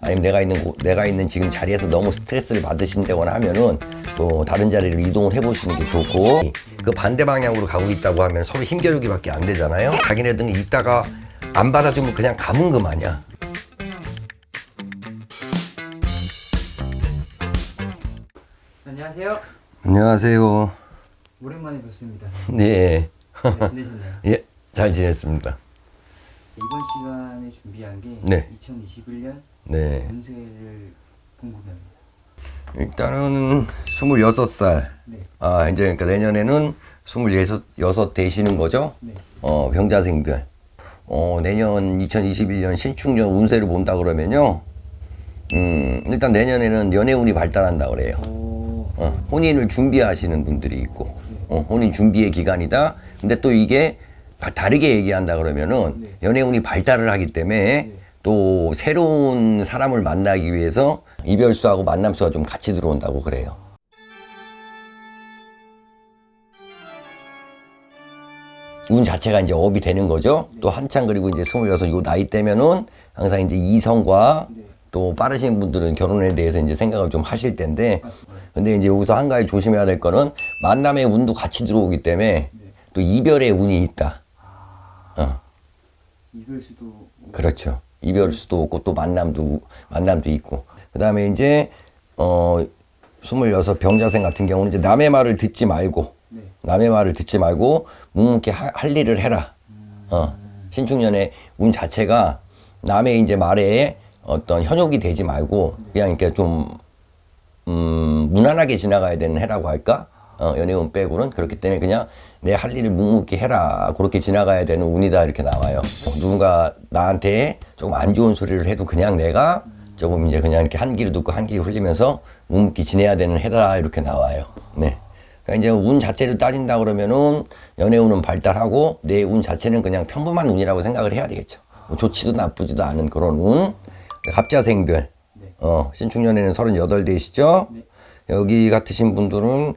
아니면 내가 있는 곳- 내가 있는 지금 자리에서 너무 스트레스를 받으신다거나 하면은 또 다른 자리로 이동을 해보시는 게 좋고 그 반대 방향으로 가고 있다고 하면 서로 힘겨루기밖에 안 되잖아요. 자기네들은 있다가 안 받아주면 그냥 가면 그만이야. 안녕하세요. 안녕하세요. 오랜만에 뵙습니다. 네. 잘 지내셨나요? 예, 잘 지냈습니다. 이번 시간에 준비한 게 네. 2021년 네. 운세를 궁금해합니다. 일단은 26살. 네. 아, 이제 그러니까 내년에는 26, 여섯 되시는 거죠? 네. 어, 병자생들. 어, 내년 2021년 신축년 운세를 본다 그러면요. 음, 일단 내년에는 연애운이 발달한다 그래요. 오. 어, 혼인을 준비하시는 분들이 있고, 어, 혼인 준비의 기간이다. 근데 또 이게 다- 다르게 얘기한다 그러면은 네. 연애운이 발달을 하기 때문에 네. 또 새로운 사람을 만나기 위해서 이별수하고 만남수가 좀 같이 들어온다고 그래요. 운 자체가 이제 업이 되는 거죠. 또 한창 그리고 이제 스물여섯 요 나이 때면은 항상 이제 이성과 네. 또 빠르신 분들은 결혼에 대해서 이제 생각을 좀 하실 텐데. 근데 이제 여기서 한 가지 조심해야 될 거는 만남의 운도 같이 들어오기 때문에 네. 또 이별의 운이 있다. 아, 어, 이별 수도 그렇죠. 이별 수도 없고 또 만남도 만남도 있고. 그다음에 이제 어 스물여섯 병자생 같은 경우는 이제 남의 말을 듣지 말고 네. 남의 말을 듣지 말고 묵묵히 하- 할 일을 해라. 어. 신축년의 운 자체가 남의 이제 말에 어떤 현혹이 되지 말고 그냥 이렇게 좀 음, 무난하게 지나가야 되는 해라고 할까? 어, 연애운 빼고는 그렇기 때문에 그냥 내 할 일을 묵묵히 해라. 그렇게 지나가야 되는 운이다. 이렇게 나와요. 어, 누군가 나한테 조금 안 좋은 소리를 해도 그냥 내가 조금 이제 그냥 이렇게 한 귀로 듣고 한 귀로 흘리면서 묵묵히 지내야 되는 해다. 이렇게 나와요. 네. 그러니까 이제 운 자체를 따진다 그러면은 연애운은 발달하고 내 운 자체는 그냥 평범한 운이라고 생각을 해야 되겠죠. 뭐 좋지도 나쁘지도 않은 그런 운. 갑자생들. 네. 어, 신축년에는 38대시죠? 네. 여기 같으신 분들은.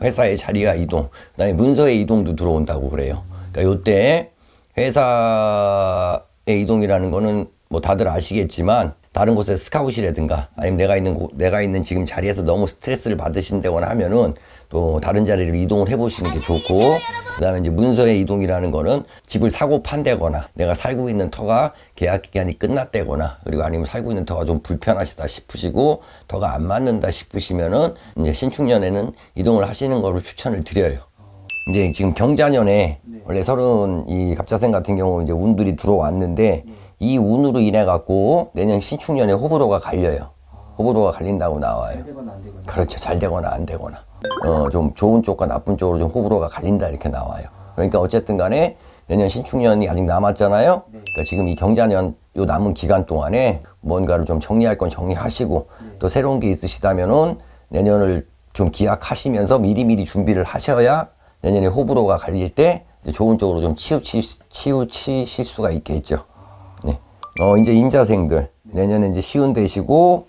회사의 자리가 이동, 그다음에 문서의 이동도 들어온다고 그래요. 그러니까 요때 회사의 이동이라는 거는 뭐 다들 아시겠지만 다른 곳에 스카웃이라든가 아니면 내가 있는 곳, 내가 있는 지금 자리에서 너무 스트레스를 받으신다거나 하면은 또 다른 자리로 이동을 해보시는 게 좋고 그다음에 이제 문서의 이동이라는 거는 집을 사고 판다거나 내가 살고 있는 터가 계약 기간이 끝났다거나 그리고 아니면 살고 있는 터가 좀 불편하시다 싶으시고 터가 안 맞는다 싶으시면은 이제 신축년에는 이동을 하시는 거를 추천을 드려요. 이제 지금 경자년에 네. 원래 서른 이 갑자생 같은 경우 이제 운들이 들어왔는데 이 운으로 인해 갖고 내년 신축년에 호불호가 갈려요. 호불호가 갈린다고 나와요. 잘 되거나 안 되거나. 그렇죠. 잘 되거나 안 되거나. 어, 좀 좋은 쪽과 나쁜 쪽으로 좀 호불호가 갈린다 이렇게 나와요. 그러니까 어쨌든 간에 내년 신축년이 아직 남았잖아요. 그러니까 지금 이 경자년 요 남은 기간 동안에 뭔가를 좀 정리할 건 정리하시고 또 새로운 게 있으시다면은 내년을 좀 기약하시면서 미리미리 준비를 하셔야 내년에 호불호가 갈릴 때 좋은 쪽으로 좀 치우치, 치우치실 수가 있겠죠. 네. 어, 이제 인자생들. 내년에 이제 시운 되시고,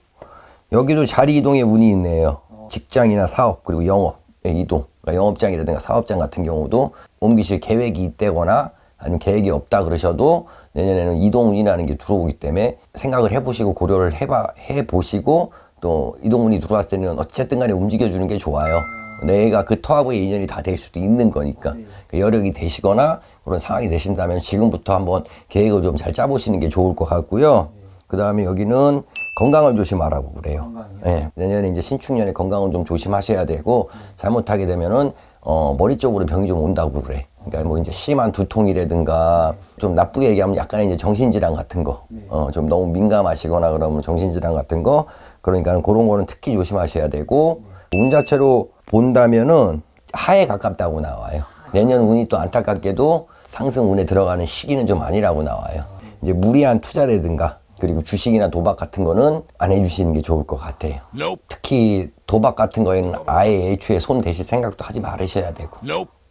여기도 자리 이동의 운이 있네요. 직장이나 사업, 그리고 영업의 이동. 그러니까 영업장이라든가 사업장 같은 경우도 옮기실 계획이 있다거나 아니면 계획이 없다 그러셔도 내년에는 이동운이라는 게 들어오기 때문에 생각을 해보시고 고려를 해봐, 해보시고 또 이동운이 들어왔을 때는 어쨌든 간에 움직여주는 게 좋아요. 내가 그 터하고의 인연이 다 될 수도 있는 거니까. 그 여력이 되시거나 그런 상황이 되신다면 지금부터 한번 계획을 좀 잘 짜보시는 게 좋을 것 같고요. 그 다음에 여기는 건강을 조심하라고 그래요. 예, 내년에 이제 신축년에 건강은 좀 조심하셔야 되고 잘못하게 되면은 어, 머리 쪽으로 병이 좀 온다고 그래. 그러니까 뭐 이제 심한 두통이라든가 좀 나쁘게 얘기하면 약간의 이제 정신질환 같은 거, 어, 좀 너무 민감하시거나 그러면 정신질환 같은 거, 그러니까 그런 거는 특히 조심하셔야 되고 운 자체로 본다면은 하에 가깝다고 나와요. 내년 운이 또 안타깝게도 상승 운에 들어가는 시기는 좀 아니라고 나와요. 이제 무리한 투자라든가 그리고 주식이나 도박 같은 거는 안 해주시는 게 좋을 것 같아요. 특히 도박 같은 거에는 아예 애초에 손 대실 생각도 하지 말으셔야 되고.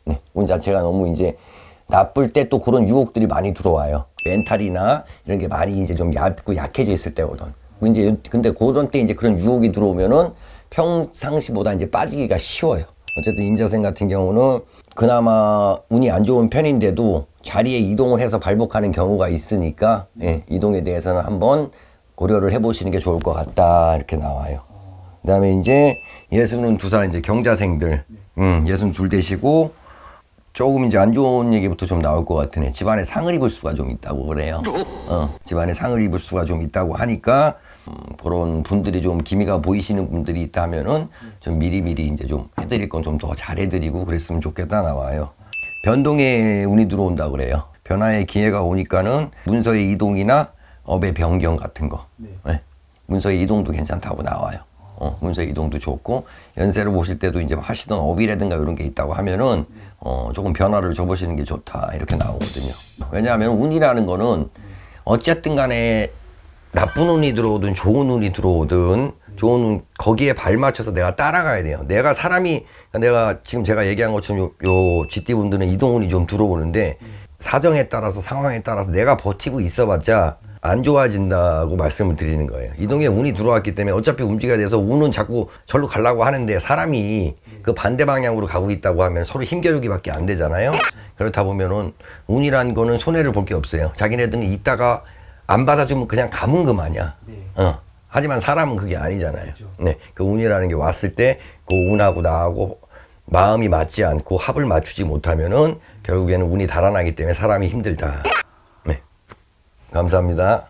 네, 운 자체가 너무 이제 나쁠 때 또 그런 유혹들이 많이 들어와요. 멘탈이나 이런 게 많이 이제 좀 얇고 약해져 있을 때거든. 이제 근데 그런 때 이제 그런 유혹이 들어오면은 평상시보다 이제 빠지기가 쉬워요. 어쨌든 임자생 같은 경우는 그나마 운이 안 좋은 편인데도 자리에 이동을 해서 발복하는 경우가 있으니까 예, 이동에 대해서는 한번 고려를 해보시는 게 좋을 것 같다 이렇게 나와요. 그다음에 이제 예수는 두 살 이제 경자생들, 음, 예수는 둘 되시고 조금 이제 안 좋은 얘기부터 좀 나올 것 같으네. 집안에 상을 입을 수가 좀 있다고 그래요. 어, 집안에 상을 입을 수가 좀 있다고 하니까 음, 그런 분들이 좀 기미가 보이시는 분들이 있다면은 좀 미리미리 이제 좀 해드릴 건 좀 더 잘해드리고 그랬으면 좋겠다 나와요. 변동의 운이 들어온다 그래요. 변화의 기회가 오니까는 문서의 이동이나 업의 변경 같은 거. 네. 네. 문서의 이동도 괜찮다고 나와요. 어, 문서의 이동도 좋고 연세를 보실 때도 이제 하시던 업이라든가 이런 게 있다고 하면은 어, 조금 변화를 줘보시는 게 좋다 이렇게 나오거든요. 왜냐하면 운이라는 거는 어쨌든 간에 나쁜 운이 들어오든 좋은 운이 들어오든 좋은 운 거기에 발맞춰서 내가 따라가야 돼요. 내가 사람이 내가 지금 제가 얘기한 것처럼 요, 요 GT 분들은 이동운이 좀 들어오는데 사정에 따라서 상황에 따라서 내가 버티고 있어봤자 안 좋아진다고 말씀을 드리는 거예요. 이동에 운이 들어왔기 때문에 어차피 움직여야 돼서 운은 자꾸 절로 가려고 하는데 사람이 그 반대 방향으로 가고 있다고 하면 서로 힘겨루기밖에 안 되잖아요. 그렇다 보면은 운이란 거는 손해를 볼 게 없어요. 자기네들은 있다가 안 받아주면 그냥 가면 그만이야. 네. 어. 하지만 사람은 그게 아니잖아요. 그렇죠. 네. 그 운이라는 게 왔을 때 그 운하고 나하고 마음이 맞지 않고 합을 맞추지 못하면은 결국에는 운이 달아나기 때문에 사람이 힘들다. 네. 감사합니다.